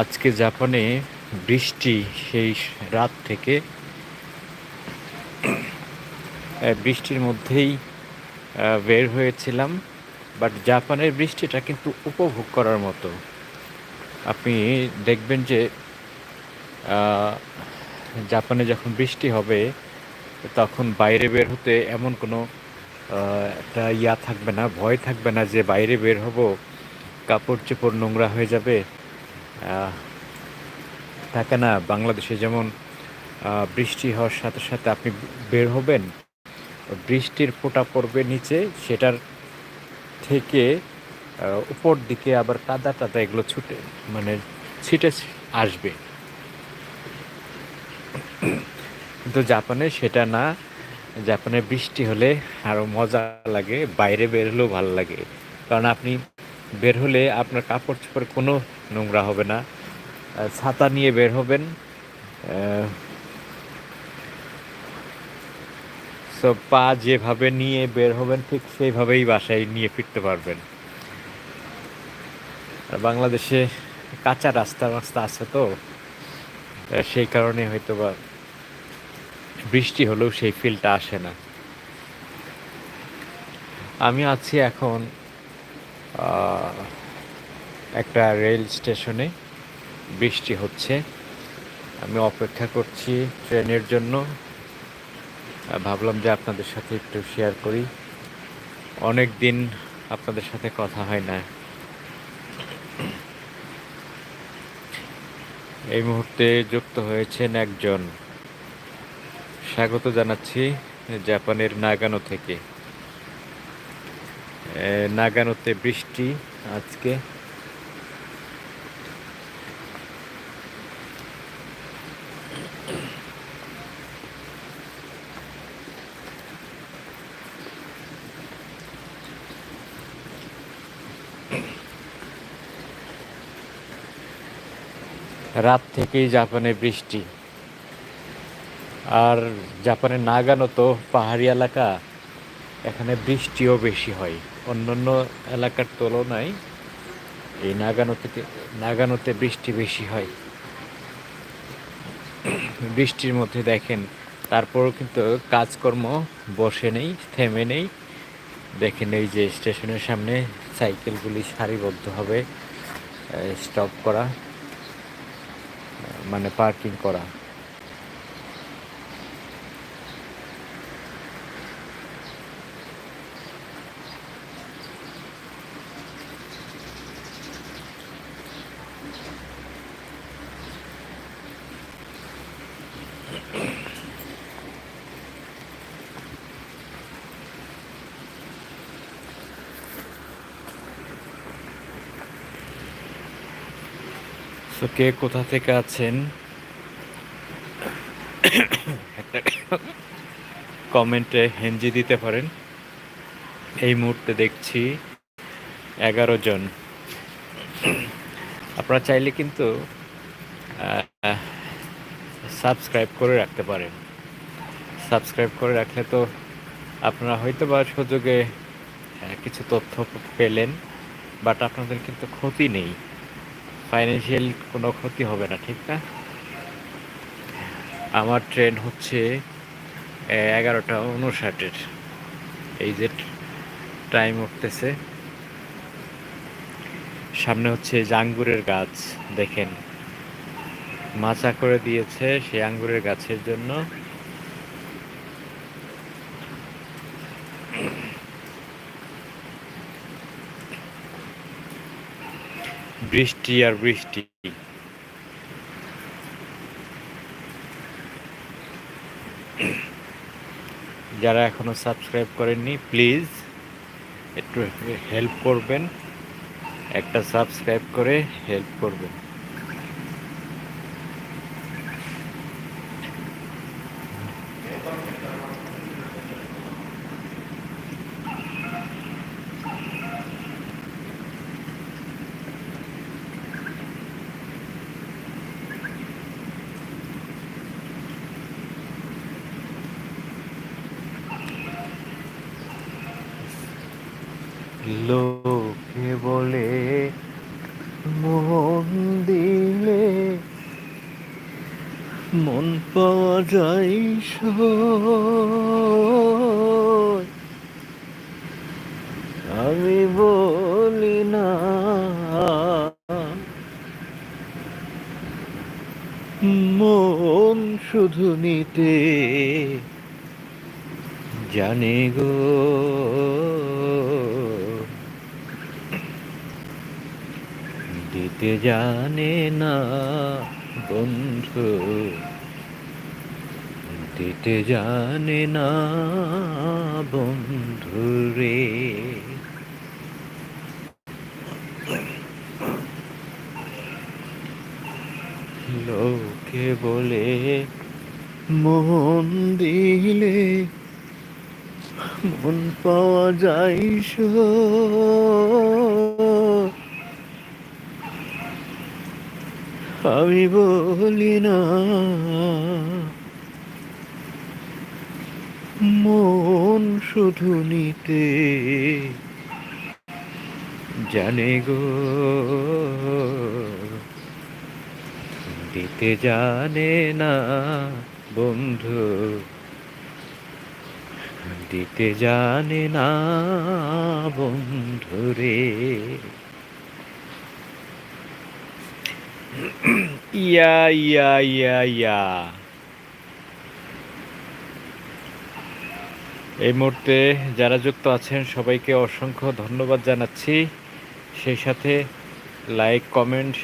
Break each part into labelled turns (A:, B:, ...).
A: আজকে জাপানে বৃষ্টি সেই রাত থেকে বৃষ্টির মধ্যেই বের হয়েছিলাম। বাট জাপানের বৃষ্টিটা কিন্তু উপভোগ করার মতো। আপনি দেখবেন যে জাপানে যখন বৃষ্টি হবে, তখন বাইরে বের হতে এমন কোনো একটা ইয়া থাকবে না, ভয় থাকবে না যে বাইরে বের হব কাপড় চোপড় নোংরা হয়ে যাবে থাকে না, বাংলাদেশে যেমন বৃষ্টি হওয়ার সাথে সাথে আপনি বের হবেন, বৃষ্টির ফোঁটা পড়বে নিচে, সেটার থেকে উপর দিকে আবার কাদা টাদা এগুলো ছুটে মানে ছিটে আসবে। কিন্তু জাপানে সেটা না, জাপানে বৃষ্টি হলে আরও মজা লাগে, বাইরে বের হলেও ভালো লাগে। কারণ আপনি বের হলে আপনার কাপড় চোপড় কোনো নোংরা হবে না। ছাতা নিয়ে বের হবেন। সো পা যেভাবে নিয়ে বের হবেন, ঠিক সেইভাবেই বাসায় নিয়ে ফিরতে পারবেন। আর বাংলাদেশে কাঁচা রাস্তা রাস্তা আছে তো সেই কারণে হয়তো বা বৃষ্টি হলেও সেই ফিলটা আসে না। আমি আছি এখন একটা রেল স্টেশনে বৃষ্টি হচ্ছে। আমি অপেক্ষা করছি ট্রেনের জন্য। ভাবলাম যে আপনাদের সাথে একটু শেয়ার করি। অনেক দিন আপনাদের সাথে কথা হয় না। এই মুহূর্তে যুক্ত হয়েছেন একজন। স্বাগত জানাচ্ছি জাপানের নাগানো থেকে। নাগানোতে বৃষ্টি আজকে। রাত থেকেই জাপানে বৃষ্টি। আর জাপানের নাগানো তো পাহাড়ি এলাকা, এখানে বৃষ্টিও বেশি হয়। অন্যান্য এলাকার তুলনায় এই নাগানোতে নাগানোতে বৃষ্টি বেশি হয়। বৃষ্টির মধ্যে দেখেন, তারপরও কিন্তু কাজকর্ম বসে নেই, থেমে নেই। দেখেন এই যে স্টেশনের সামনে সাইকেলগুলি সারিবদ্ধভাবে স্টপ করা মানে পার্কিং করা। তো কে কোথা থেকে আছেন? একটা কমেন্টে হেঞ্জি দিতে পারেন। এই মুহূর্তে দেখছি এগারো জন। আপনারা চাইলে কিন্তু সাবস্ক্রাইব করে রাখতে পারেন। সাবস্ক্রাইব করে রাখলে তো আপনারা হয়তো বা সুযোগে কিছু তথ্য পেলেন, বাট আপনাদের কিন্তু ক্ষতি নেই। ফাইন্যান্সিয়াল কোনো ক্ষতি হবে না, ঠিক না? আমার ট্রেন হচ্ছে এগারোটা উনষাটের এই যে টাইম উঠতেছে। সামনে হচ্ছে যে আঙ্গুরের গাছ, দেখেন। মাচা করে দিয়েছে সেই আঙ্গুরের গাছের জন্য। বৃষ্টি আর বৃষ্টি। যারা এখনও সাবস্ক্রাইব করেননি, প্লিজ একটু হেল্প করবেন। একটা সাবস্ক্রাইব করে হেল্প করবেন। আমি বলি না। মন শুধু নিতে জানে গো। দিতে জানে না বন্ধু। দিতে জানে না বন্ধু রে লোকে বলে, মন দিলে মন পাওয়া যায় আমি বলি না মন শুধু নিতে জানে গো। দিতে জানে না বন্ধু। দিতে জানে না বন্ধু রে। ইয়া ইয়া ইয়া ইয়া। এই মুহূর্তে যারা যুক্ত আছেন, সবাইকে অসংখ্য ধন্যবাদ জানাচ্ছি। সেই সাথে লাইক কমেন্ট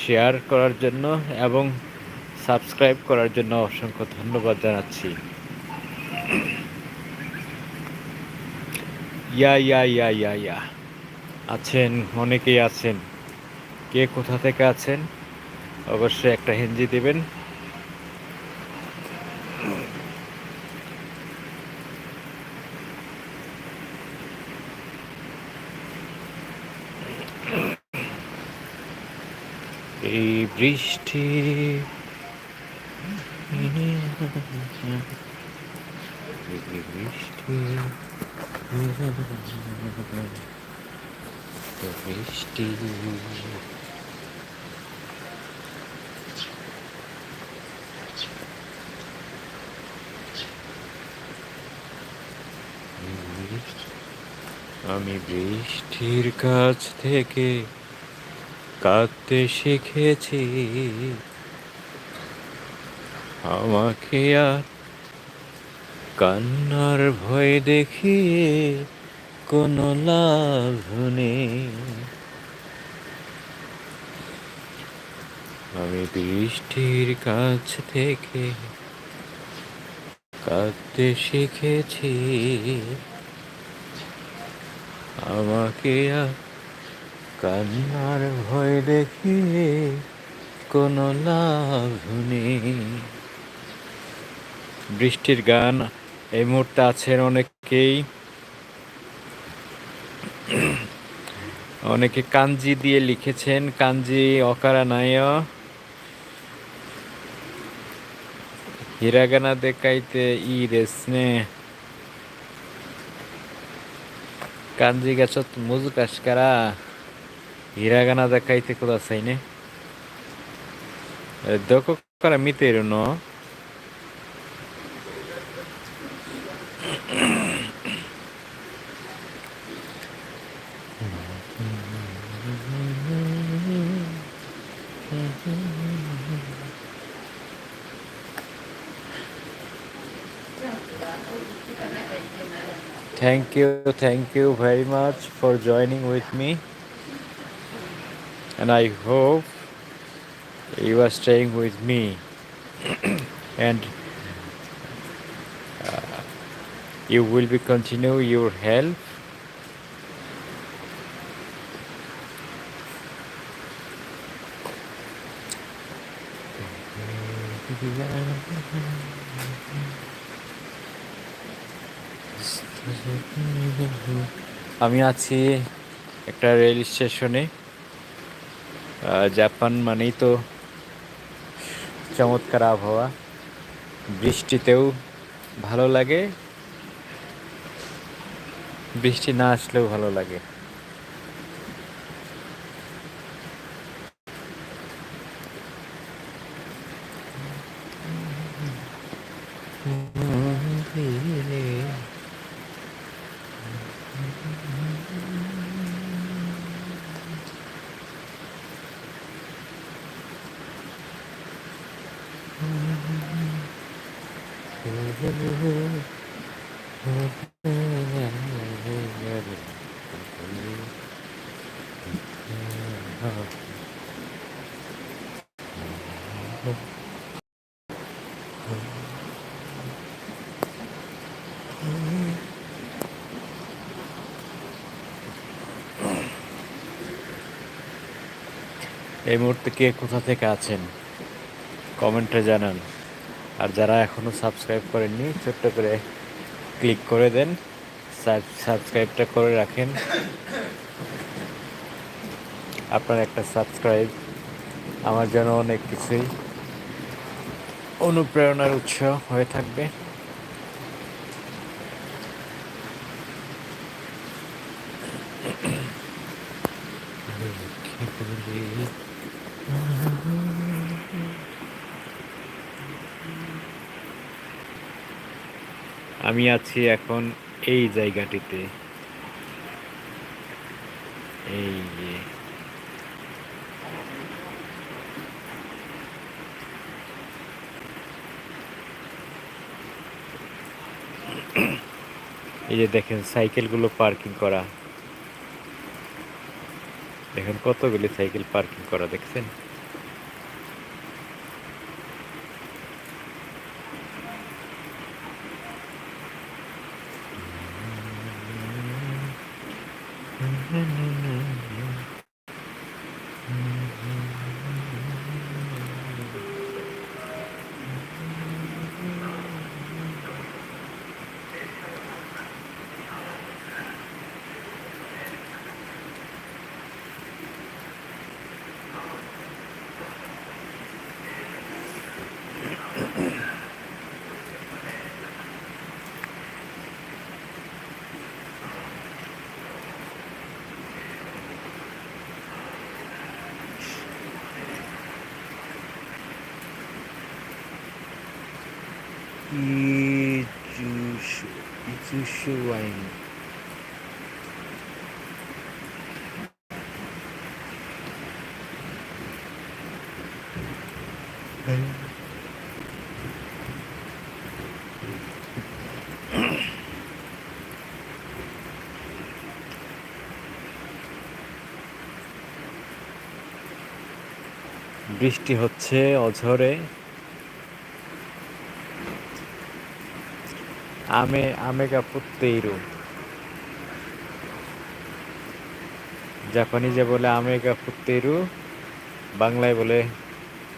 A: শেয়ার করার জন্য এবং সাবস্ক্রাইব করার জন্য অসংখ্য ধন্যবাদ জানাচ্ছি। ইয়া ইয়া ইয়া ইয়া ইয়া। আছেন, অনেকেই আছেন। কে কোথা থেকে আছেন? অবশ্যই একটা হেঞ্জি দেবেন। এই বৃষ্টি। বৃষ্টি। বৃষ্টি। আমি বৃষ্টির কাছ থেকে কাঁদতে শিখেছি। আমাকে আর কান্নার ভয় দেখিয়ে কোনো লাভ নেই। আমি বৃষ্টির কাছ থেকে কাঁদতে শিখেছি। আমাকে আর কান্নার ভয় দেখিয়ে কোনো লাভ নেই। বৃষ্টির গান, এই মুহূর্তে আছেন অনেকেই। অনেকে কাঞ্জি দিয়ে লিখেছেন, কাঞ্জি অকারা নায় হিরাগানা দেখাইতে ই রেসনে কাঞ্জি গাছত মুজুকাশ কারা। Hiragana Thank you, thank you very much for joining with me. And I hope you are staying with me. and uh, you will be continue your help. আমি আছি একটা রেল স্টেশনে জাপান মানেই তো চমৎকার আবহাওয়া। বৃষ্টিতেও ভালো লাগে। বৃষ্টি না আসলেও ভালো লাগে। এই মুহূর্তে কে কোথা থেকে আছেন? কমেন্টে জানান। আর যারা এখনও সাবস্ক্রাইব করেননি, ছোট্ট করে ক্লিক করে দেন। সাবস্ক্রাইবটা করে রাখেন। আপনার একটা সাবস্ক্রাইব আমার জন্য অনেক কিছুই অনুপ্রেরণার উৎস হয়ে থাকবে। আমি আছি এখন এই জায়গাটিতে। এই যে। এই যে দেখেন, সাইকেলগুলো পার্কিং করা। দেখেন কতগুলি সাইকেল পার্কিং করা, দেখছেন? Mm-hmm. Wine. বৃষ্টি হচ্ছে অঝরে আমে আমেগা পুত্তেইরু জাপানিজে বলে আমেগা পুত্তেইরো বাংলায় বলে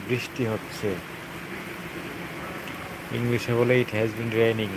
A: বৃষ্টি হচ্ছে। ইংলিশে বলে ইট হ্যাজ বিন রেনিং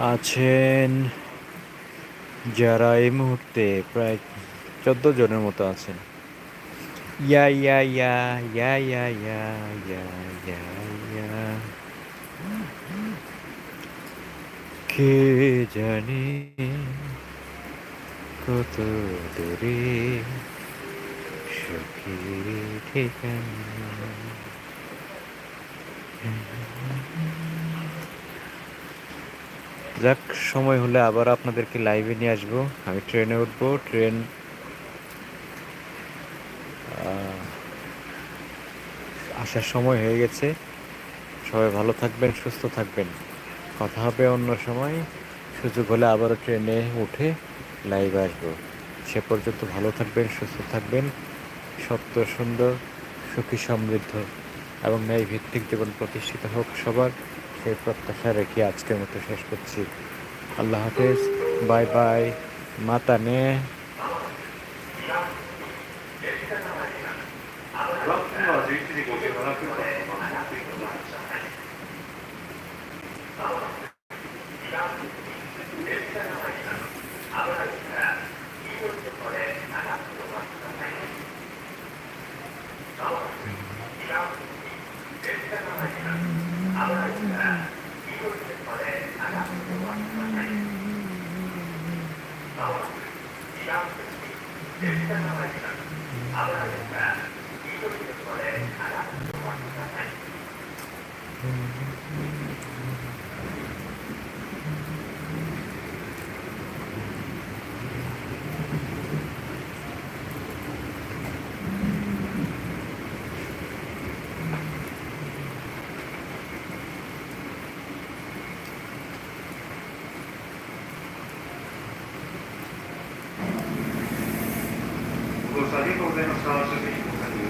A: আছেন যারা এই মুহূর্তে প্রায় চোদ্দ জনের মতো আছেন। ইয়া ইয়া ইয়া ইয়া ইয়া ইয়া ইয়া ইয়া ইয়া। কে জানে কত দূরে সুখের ঠিকানা? যাক, সময় হলে আবার আপনাদেরকে লাইভে নিয়ে আসব। আমি ট্রেনে উঠবো ট্রেন আসার সময় হয়ে গেছে। সবাই ভালো থাকবেন, সুস্থ থাকবেন। কথা হবে অন্য সময়। সুযোগ হলে আবারও ট্রেনে উঠে লাইভে আসব। সে পর্যন্ত ভালো থাকবেন, সুস্থ থাকবেন। সত্য, সুন্দর, সুখী, সমৃদ্ধ এবং ন্যায় ভিত্তিক জীবন প্রতিষ্ঠিত হোক সবার।
B: সেই প্রত্যাশা রেখে আজকের মতো শেষ করছি। আল্লাহ হাফেজ। Bye bye. মাতা নে।
A: Thank alla ก็อีกคนที่เขาเรียกอาล่าที่ว่า